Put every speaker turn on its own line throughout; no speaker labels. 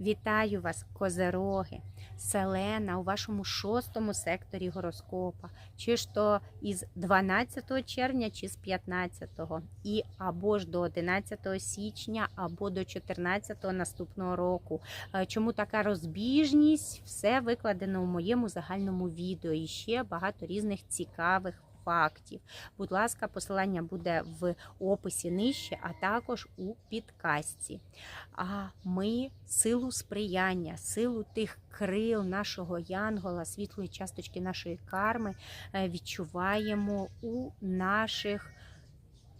Вітаю вас, козероги, Селена у вашому шостому секторі гороскопа, чи ж то із 12 червня, чи з 15, і або ж до 11 січня, або до 14 наступного року. Е, Чому така розбіжність? Все викладено у моєму загальному відео. І ще багато різних цікавих. Фактів, будь ласка, посилання буде в описі нижче, а також у підкасті. А ми силу сприяння, силу тих крил нашого янгола, світлої часточки нашої карми е, відчуваємо у наших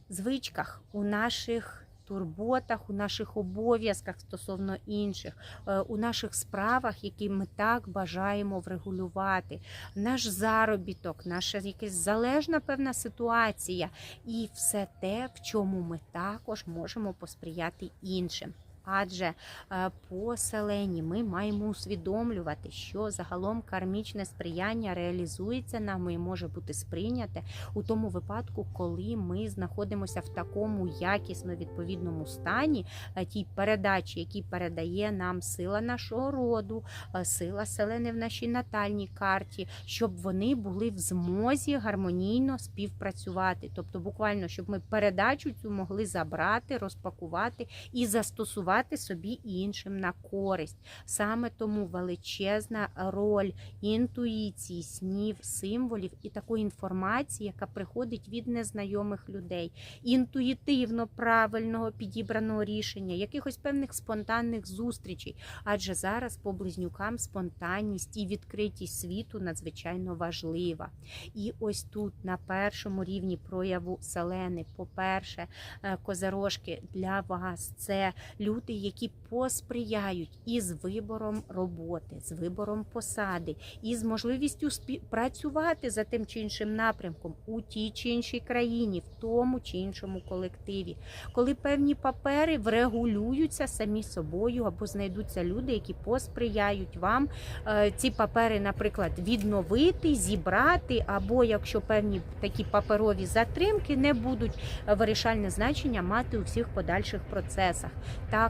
звичках, у наших турботах, у наших обов'язках стосовно інших, е, у наших справах, які ми так бажаємо врегулювати, наш заробіток, наша якась залежна певна ситуація, і все те, в чому ми також можемо посприяти іншим. Адже е, по селені ми маємо усвідомлювати, що загалом кармічне сприяння реалізується нами і може бути сприйняте у тому випадку, коли ми знаходимося в такому якісно відповідному стані, е, тій передачі, який передає нам сила нашого роду, е, сила селени в нашій натальній карті, щоб вони були в змозі гармонійно співпрацювати. Тобто, буквально, щоб ми передачу цю могли забрати, розпакувати і застосувати собі і іншим на користь. Саме тому величезна роль інтуїції, снів, символів і такої інформації, яка приходить від незнайомих людей, інтуїтивно правильного підібраного рішення, якихось певних спонтанних зустрічей. Адже зараз по близнюкам спонтанність і відкритість світу надзвичайно важлива. І ось тут, на першому рівні прояву селени, по-перше, е, козерожки для вас це люди, які посприяють із вибором роботи, з вибором посади, і з можливістю працювати за тим чи іншим напрямком у тій чи іншій країні, в тому чи іншому колективі. Коли певні папери врегулюються самі собою, або знайдуться люди, які посприяють вам е, ці папери, наприклад, відновити, зібрати, або якщо певні такі паперові затримки не будуть е, вирішальне значення мати у всіх подальших процесах.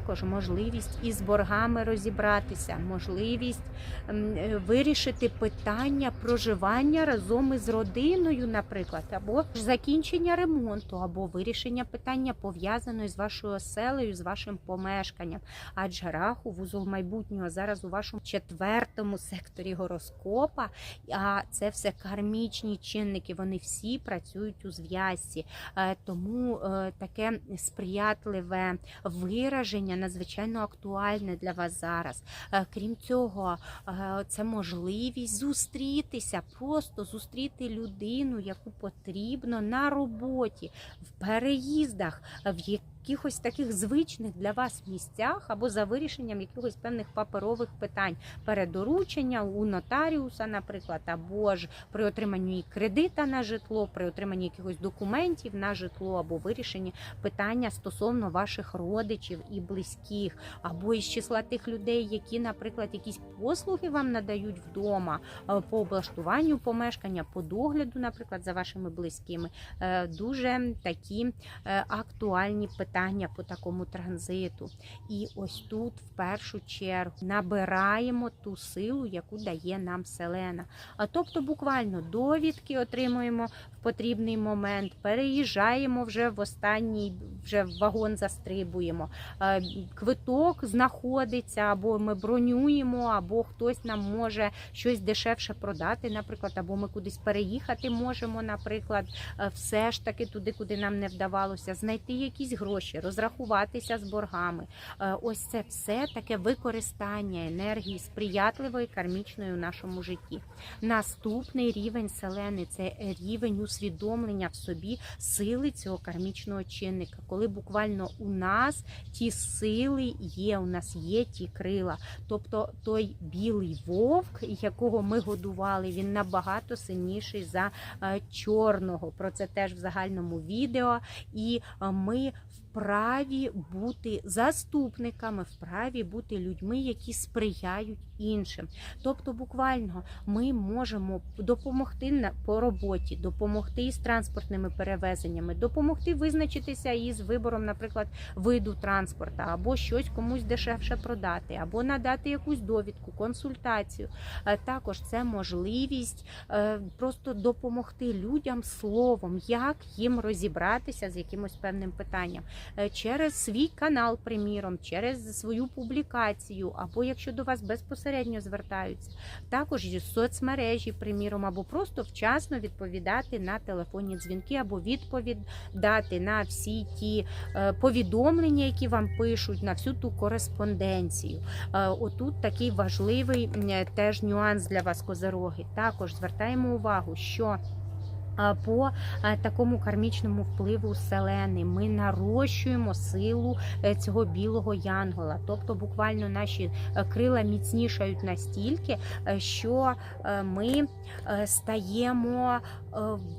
Також можливість із боргами розібратися, можливість е, вирішити питання проживання разом із родиною, наприклад, або закінчення ремонту, або вирішення питання пов'язаної з вашою оселею, з вашим помешканням. Адже раху вузол майбутнього зараз у вашому четвертому секторі гороскопа, а це все кармічні чинники. Вони всі працюють у зв'язці. Е, Тому е, таке сприятливе вираження надзвичайно актуальне для вас зараз. Е, Крім цього, е, це можливість зустрітися, просто зустріти людину, яку потрібно на роботі, в переїздах, в якихось таких звичних для вас місцях або за вирішенням якихось певних паперових питань, передоручення у нотаріуса, наприклад, або ж при отриманні кредита на житло, при отриманні якихось документів на житло, або вирішенні питання стосовно ваших родичів і близьких, або із числа тих людей, які, наприклад, якісь послуги вам надають вдома е, по облаштуванню помешкання, по догляду, наприклад, за вашими близькими. Е, Дуже такі е, актуальні питання по такому транзиту. І ось тут, в першу чергу, набираємо ту силу, яку дає нам Селена. А тобто, буквально довідки отримуємо потрібний момент, переїжджаємо вже в останній, вже в вагон застрибуємо. Е, Квиток знаходиться, або ми бронюємо, або хтось нам може щось дешевше продати, наприклад, або ми кудись переїхати можемо, наприклад, е, все ж таки туди, куди нам не вдавалося, знайти якісь гроші, розрахуватися з боргами. Е, Ось це все таке використання енергії сприятливої кармічної у нашому житті. Наступний рівень селени це рівень усвідомлення в собі сили цього кармічного чинника, коли буквально у нас ті сили є, у нас є ті крила. Тобто той білий вовк, якого ми годували, він набагато сильніший за е, чорного. Про це теж в загальному відео. І е, ми в вправі бути заступниками, вправі бути людьми, які сприяють іншим. Тобто, буквально ми можемо допомогти по роботі, допомогти із транспортними перевезеннями, допомогти визначитися із вибором, наприклад, виду транспорту, або щось комусь дешевше продати, або надати якусь довідку, консультацію. Е, Також це можливість е, просто допомогти людям словом, як їм розібратися з якимось певним питанням через свій канал, приміром, через свою публікацію, або якщо до вас безпосередньо звертаються, також і соцмережі, приміром, або просто вчасно відповідати на телефонні дзвінки, або відповідати на всі ті е, повідомлення, які вам пишуть, на всю ту кореспонденцію. Е, Отут такий важливий е, теж нюанс для вас, козероги. Також звертаємо увагу, що по такому кармічному впливу селени ми нарощуємо силу е, цього білого янгола. Тобто, буквально наші е, крила міцнішають настільки, е, що ми стаємо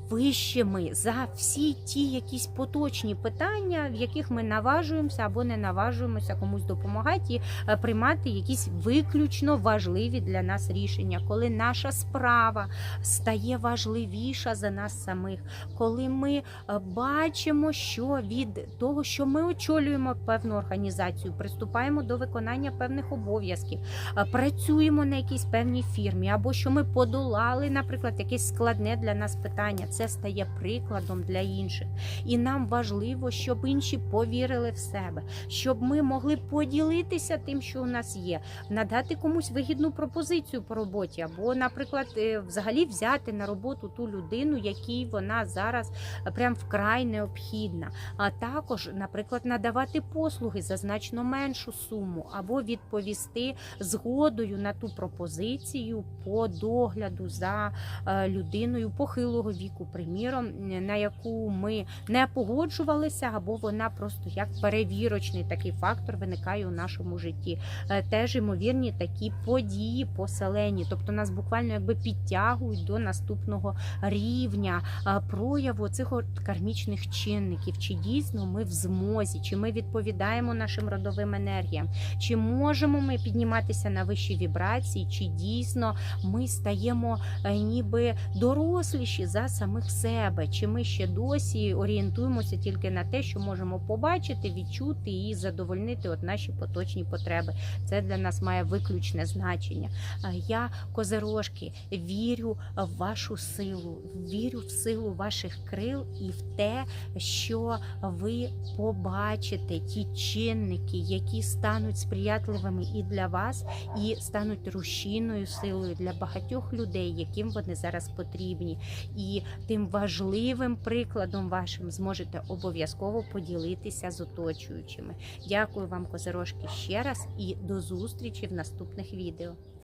вищими за всі ті якісь поточні питання, в яких ми наважуємося або не наважуємося комусь допомагати і приймати якісь виключно важливі для нас рішення, коли наша справа стає важливіша за нас самих, коли ми е, бачимо, що від того, що ми очолюємо певну організацію, приступаємо до виконання певних обов'язків, е, працюємо на якійсь певній фірмі, або що ми подолали, наприклад, якесь складне для нас питання. Це стає прикладом для інших. І нам важливо, щоб інші повірили в себе, щоб ми могли поділитися тим, що у нас є, надати комусь вигідну пропозицію по роботі, або, наприклад, е, взагалі взяти на роботу ту людину, якій вона зараз е, прям вкрай необхідна. А також, наприклад, надавати послуги за значно меншу суму, або відповісти згодою на ту пропозицію по догляду за е, людиною похилого віку, приміром, на яку ми не погоджувалися, або вона просто як перевірочний такий фактор виникає у нашому житті. Е, Теж ймовірні такі події поселені, тобто нас буквально якби підтягують до наступного рівня а, прояву цих кармічних чинників. Чи дійсно ми в змозі, чи ми відповідаємо нашим родовим енергіям, чи можемо ми підніматися на вищі вібрації, чи дійсно ми стаємо е, ніби доросліші за самих себе, чи ми ще досі орієнтуємося тільки на те, що можемо побачити, відчути і задовольнити от наші поточні потреби. Це для нас має виключне значення. Е, Я, козерожки, вірю в вашу силу, вірю в силу ваших крил і в те, що ви побачите ті чинники, які стануть сприятливими і для вас, і стануть рушійною силою для багатьох людей, яким вони зараз потрібні. І тим важливим прикладом вашим зможете обов'язково поділитися з оточуючими. Дякую вам, козерожки, ще раз і до зустрічі в наступних відео.